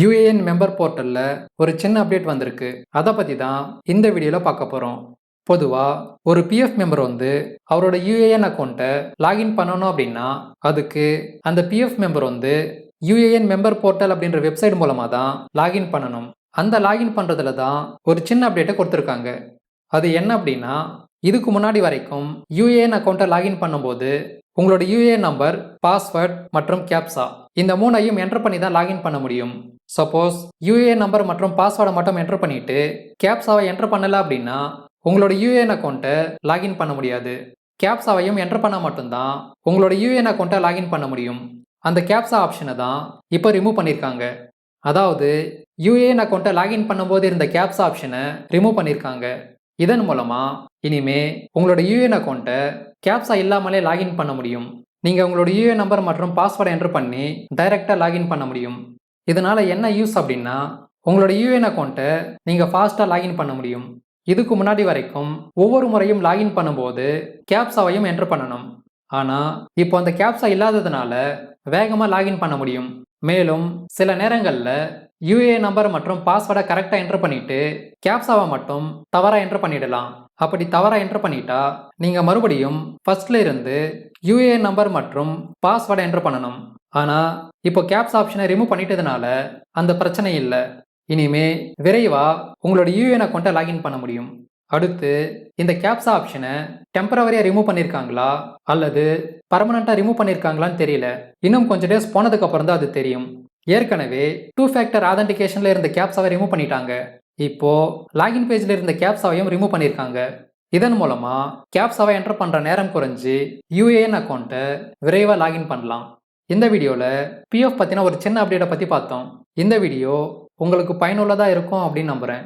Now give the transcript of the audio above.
UAN member போர்ட்டலில் ஒரு சின்ன அப்டேட் வந்திருக்கு. அதை பற்றி தான் இந்த வீடியோவில் பார்க்க போகிறோம் பொதுவாக ஒரு பிஎஃப் மெம்பர் வந்து அவரோட யூஏஎன் அக்கௌண்ட்டை லாகின் பண்ணணும் அப்படின்னா அதுக்கு அந்த பிஎஃப் மெம்பர் வந்து யூஏஎன் மெம்பர் போர்ட்டல் அப்படின்ற வெப்சைட் மூலமாக தான் லாகின் பண்ணணும். அந்த லாகின் பண்ணுறதுல தான் ஒரு சின்ன அப்டேட்டை கொடுத்துருக்காங்க. அது என்ன அப்படின்னா இதுக்கு முன்னாடி வரைக்கும் யூஏஎன் அக்கௌண்ட்டை லாகின் பண்ணும்போது உங்களோட யூஏஎன் நம்பர் பாஸ்வேர்ட் மற்றும் கேப்சா இந்த மூணையும் என்டர் பண்ணி தான் லாகின் பண்ண முடியும். சப்போஸ் யூஏஎன் நம்பர் மற்றும் பாஸ்வேர்டை மட்டும் என்டர் பண்ணிட்டு கேப்சாவை என்டர் பண்ணல அப்படின்னா உங்களோட யூஏஎன் அக்கௌண்ட்டை லாகின் பண்ண முடியாது. கேப்சாவையும் என்டர் பண்ணால் மட்டும்தான் உங்களோட யூஏஎன் அக்கௌண்ட்டை லாகின் பண்ண முடியும். அந்த கேப்சா ஆப்ஷனை தான் இப்போ ரிமூவ் பண்ணியிருக்காங்க அதாவது யூஏஎன் அக்கௌண்ட்டை லாகின் பண்ணும்போது இருந்த கேப்சா ஆப்ஷனை ரிமூவ் பண்ணியிருக்காங்க இதன் மூலமா இனிமே உங்களோட யூஏஎன் அக்கௌண்ட்டை கேப்சா இல்லாமலே லாகின் பண்ண முடியும். நீங்கள் உங்களோட யூஏ நம்பர் மற்றும் பாஸ்வேர்டை என்டர் பண்ணி டைரெக்டாக லாகின் பண்ண முடியும். இதனால் என்ன யூஸ் அப்படின்னா உங்களோட யூஎன் அக்கௌண்ட்டை நீங்கள் ஃபாஸ்ட்டாக லாகின் பண்ண முடியும். இதுக்கு முன்னாடி வரைக்கும் ஒவ்வொரு முறையும் லாகின் பண்ணும்போது கேப்ஸாவையும் என்டர் பண்ணணும். ஆனால் இப்போ அந்த கேப்ஸா இல்லாததுனால வேகமாக லாகின் பண்ண முடியும். மேலும் சில நேரங்களில் யூஏ நம்பர் மற்றும் பாஸ்வேர்டை கரெக்டாக என்டர் பண்ணிட்டு கேப்ஸாவை மட்டும் தவறாக என்டர் பண்ணிடலாம். அப்படி தவறாக என்டர் பண்ணிட்டா நீங்கள் மறுபடியும் ஃபர்ஸ்ட்ல இருந்து யூஏ நம்பர் மற்றும் பாஸ்வேர்டை என்டர் பண்ணணும். ஆனால் இப்போ கேப்ஸ் ஆப்ஷனை ரிமூவ் பண்ணிட்டதுனால அந்த பிரச்சனை இல்லை. இனிமே விரைவா உங்களோட யூஏஎன் அக்கௌண்ட்டை லாகின் பண்ண முடியும். அடுத்து இந்த கேப்ஸ் ஆப்ஷனை டெம்பரவரியாக ரிமூவ் பண்ணியிருக்காங்களா அல்லது பர்மனண்ட்டாக ரிமூவ் பண்ணியிருக்காங்களான்னு தெரியல. இன்னும் கொஞ்சம் டேஸ் போனதுக்கு அப்புறம் தான் அது தெரியும். ஏற்கனவே டூ ஃபேக்டர் ஆதென்டிகேஷனில் இருந்த கேப்ஸாவை ரிமூவ் பண்ணிட்டாங்க. இப்போ லாகின் பேஜில் இருந்த கேப்ஸாவையும் ரிமூவ் பண்ணியிருக்காங்க இதன் மூலமா கேப்ஸாவை என்டர் பண்ணுற நேரம் குறைஞ்சி யூஏஎன் அக்கௌண்ட்டை விரைவாக லாகின் பண்ணலாம். இந்த வீடியோவில் பிஎஃப் பற்றின ஒரு சின்ன அப்டேட்டை பற்றி பார்த்தோம். இந்த வீடியோ உங்களுக்கு பயனுள்ளதாக இருக்கும் அப்படின்னு நம்புகிறேன்